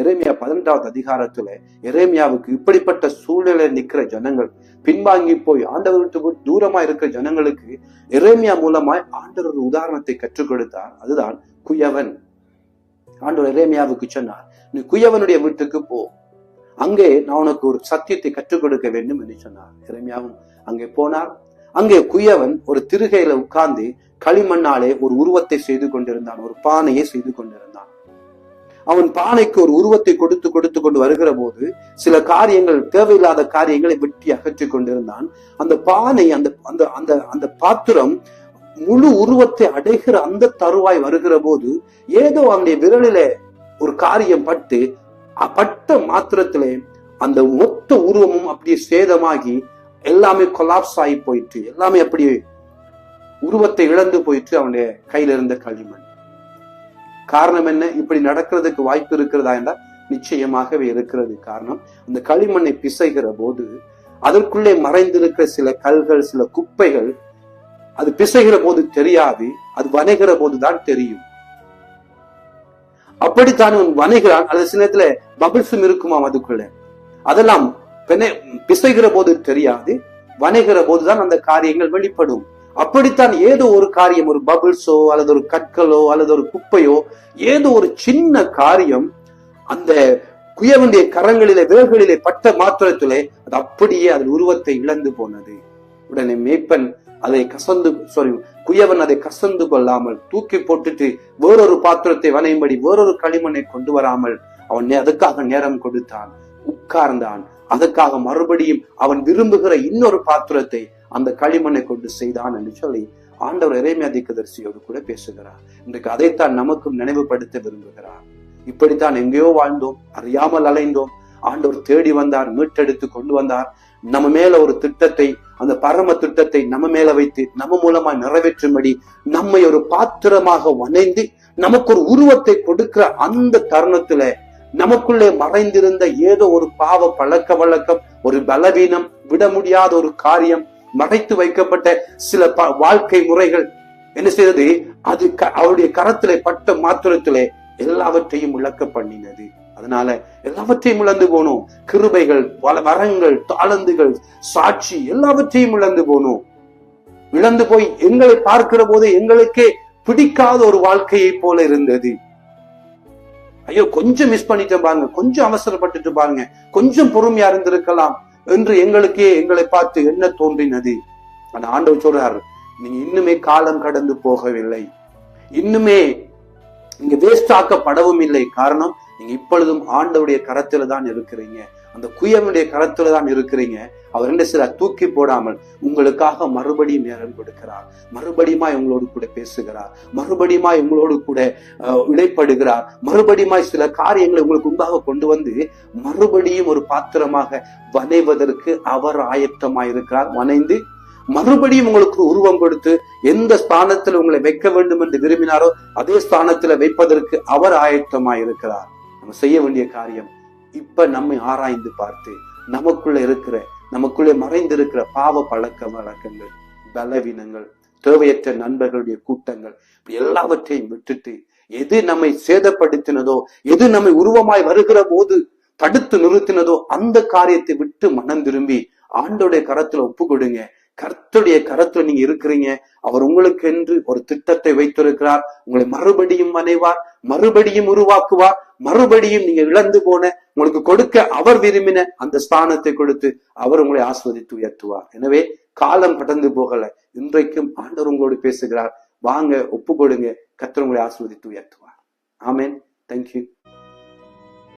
எரேமியா பதினெட்டாவது அதிகாரத்துல எரேமியாவுக்கு இப்படிப்பட்ட சூழ்நிலை நிக்கிற ஜனங்கள் பின்வாங்கி போய் ஆண்டவர் தூரமா இருக்கிற ஜனங்களுக்கு எரேமியா மூலமாய் ஆண்டவர் ஒரு உதாரணத்தை கற்றுக் கொடுத்தார். அதுதான் குயவன். ஆண்டவர் எரேமியாவுக்கு சொன்னார் நீ குயவனுடைய வீட்டுக்கு போ. அங்கே நான் உனக்கு ஒரு சத்தியத்தை கற்றுக் கொடுக்க வேண்டும் என்று சொன்னார். இறைமையாவும் அங்கே போனார். அங்கே குயவன் ஒரு திருகையில உட்கார்ந்து களிமண்ணாலே ஒரு உருவத்தை செய்து கொண்டிருந்தான் ஒரு பானையை செய்து கொண்டிருந்தான். அவன் பானைக்கு ஒரு உருவத்தை கொடுத்து கொடுத்து கொண்டு வருகிற போது சில காரியங்கள் தேவையில்லாத காரியங்களை வெட்டி அகற்றிக் கொண்டிருந்தான். அந்த பானை அந்த அந்த அந்த அந்த பாத்திரம் முழு உருவத்தை அடைகிற அந்த தருவாய் வருகிற போது ஏதோ அவனுடைய விரலிலே ஒரு காரியம் பட்டு பட்ட மாத்திரத்திலே அந்த மொத்த உருவமும் அப்படியே சேதமாகி எல்லாமே கொலாப்ஸ் ஆகி போயிட்டு எல்லாமே அப்படியே உருவத்தை இழந்து போயிட்டு அவனுடைய கையில இருந்த களிமண். காரணம் என்ன? இப்படி நடக்கிறதுக்கு வாய்ப்பு இருக்கிறதா என்றால் நிச்சயமாகவே இருக்கிறது காரணம். அந்த களிமண்ணை பிசைகிற போது அதற்குள்ளே மறைந்திருக்கிற சில கல்கள் சில குப்பைகள் அது பிசைகிற போது தெரியாது அது வனைகிற போதுதான் தெரியும். அப்படித்தான் அவன் வனைகிறான் அல்லது சில நேரத்துல பபிள்ஸும் இருக்குமாம் அதுக்குள்ள. அதெல்லாம் பிசைகிற போது தெரியாது வனைகிற போதுதான் அந்த காரியங்கள் வெளிப்படும். அப்படித்தான் ஏதோ ஒரு காரியம் ஒரு பபிள்ஸோ அல்லது ஒரு கற்களோ அல்லது ஒரு குப்பையோ ஏதோ ஒரு சின்ன காரியம் அந்த குயவனுடைய கரங்களிலே விரல்களிலே பட்ட மாத்திரத்திலே அது அப்படியே அதன் உருவத்தை இழந்து போனது. உடனே மேய்ப்பன் அதை கசந்து சாரி குயவன் அதை கசந்து கொள்ளாமல் தூக்கி போட்டுட்டு வேறொரு பாத்திரத்தை வனையும்படி வேறொரு களிமண்ணை கொண்டு வராமல் அவன் நே- அதுக்காக நேரம் கொடுத்தான் உட்கார்ந்தான். அதுக்காக மறுபடியும் அவன் விரும்புகிற இன்னொரு பாத்திரத்தை அந்த களிமண்ணை கொண்டு செய்தான் என்று சொல்லி ஆண்டவர் இறைமையா தீர்க்கதரிசியோடு கூட பேசுகிறார். இன்றைக்கு அதைத்தான் நமக்கும் நினைவுபடுத்த விரும்புகிறார். இப்படித்தான் எங்கேயோ வாழ்ந்தோம் அறியாமல் அலைந்தோம். ஆண்டவர் தேடி வந்தார் மீட்டெடுத்து கொண்டு வந்தார். நம்ம மேல ஒரு திட்டத்தை அந்த பரம திட்டத்தை நம்ம மேல வைத்து நம்ம மூலமா நிறைவேற்றும்படி நம்மை ஒரு பாத்திரமாக வணைந்து நமக்கு ஒரு உருவத்தை கொடுக்கிற அந்த தருணத்துல நமக்குள்ளே மறைந்திருந்த ஏதோ ஒரு பாவ பழக்க வழக்கம் ஒரு பலவீனம் விட முடியாத ஒரு காரியம் மறைத்து வைக்கப்பட்ட சில ப- வாழ்க்கை முறைகள். என்ன செய்தது? அது அவருடைய கரத்திலே பட்ட மாத்திரத்திலே எல்லாவற்றையும் இழக்க பண்ணினது. அதனால எல்லாவற்றையும் இழந்து போனோம். கிருபைகள் பல வரங்கள் தாளந்துகள் சாட்சி எல்லாவற்றையும் இழந்து போனோம். இழந்து போய் எங்களை பார்க்கிற போது எங்களுக்கே பிடிக்காத ஒரு வாழ்க்கையை போல இருந்தது. ஐயோ கொஞ்சம் மிஸ் பண்ணிட்டேன் பாருங்க. கொஞ்சம் அவசரப்பட்டுட்டு பாருங்க. கொஞ்சம் பொறுமையா இருந்திருக்கலாம். என்று எங்களுக்கே எங்களை பார்த்து என்ன தோன்றினது? அந்த ஆண்டவர் சொல்றார் நீங்க இன்னுமே காலம் கடந்து போகவில்லை. இன்னுமே நீங்க வேஸ்ட் ஆக்கப்படவும் இல்லை. காரணம் நீங்க இப்பொழுதும் ஆண்டவுடைய கரத்துல தான் இருக்கிறீங்க. அந்த குயவனுடைய கரத்துல தான் இருக்கிறீங்க. அவர் என்ன சில தூக்கி போடாமல் உங்களுக்காக மறுபடியும் நேரம் கொடுக்கிறார். மறுபடியுமாய் உங்களோடு கூட பேசுகிறார். மறுபடியுமாய் உங்களோடு கூட அஹ், இடைப்படுகிறார். மறுபடியுமாய் சில காரியங்களை உங்களுக்கு முன்பாக கொண்டு வந்து மறுபடியும் ஒரு பாத்திரமாக வனைவதற்கு அவர் ஆயத்தமாய் இருக்கிறார். வனைந்து மறுபடியும் உங்களுக்கு உருவம் கொடுத்து எந்த ஸ்தானத்தில் உங்களை வைக்க வேண்டும் என்று விரும்பினாரோ அதே ஸ்தானத்துல வைப்பதற்கு அவர் ஆயத்தமாய் இருக்கிறார். நம்ம செய்ய வேண்டிய காரியம் இப்ப நம்மை ஆராய்ந்து பார்த்து நமக்குள்ள இருக்கிற நமக்குள்ளே மறைந்திருக்கிற பாவ பழக்க வழக்கங்கள் பலவீனங்கள் தேவையற்ற நண்பர்களுடைய கூட்டங்கள் எல்லாவற்றையும் விட்டுட்டு எது நம்மை சேதப்படுத்தினதோ எது நம்மை உருவமாய் வருகிற போது தடுத்து நிறுத்தினதோ அந்த காரியத்தை விட்டு மனம் திரும்பி ஆண்டோடைய கரத்துல ஒப்பு கொடுங்க கர்த்தருடைய கரத்துல நீங்க இருக்கிறீங்க. அவர் உங்களுக்கு என்று ஒரு திட்டத்தை வைத்திருக்கிறார். உங்களை மறுபடியும் வனைவார் மறுபடியும் உருவாக்குவார். மறுபடியும் நீங்க இழந்து போன உங்களுக்கு கொடுக்க அவர் விரும்பின அந்த ஸ்தானத்தை கொடுத்து அவர் உங்களை ஆஸ்வதித்து உயர்த்துவார். எனவே காலம் கடந்து போகல. இன்றைக்கும் ஆண்டவர் உங்களோடு பேசுகிறார். வாங்க ஒப்பு கொடுங்க கர்த்தர் உங்களை ஆஸ்வதித்து உயர்த்துவார். ஆமேன். தேங்க்யூ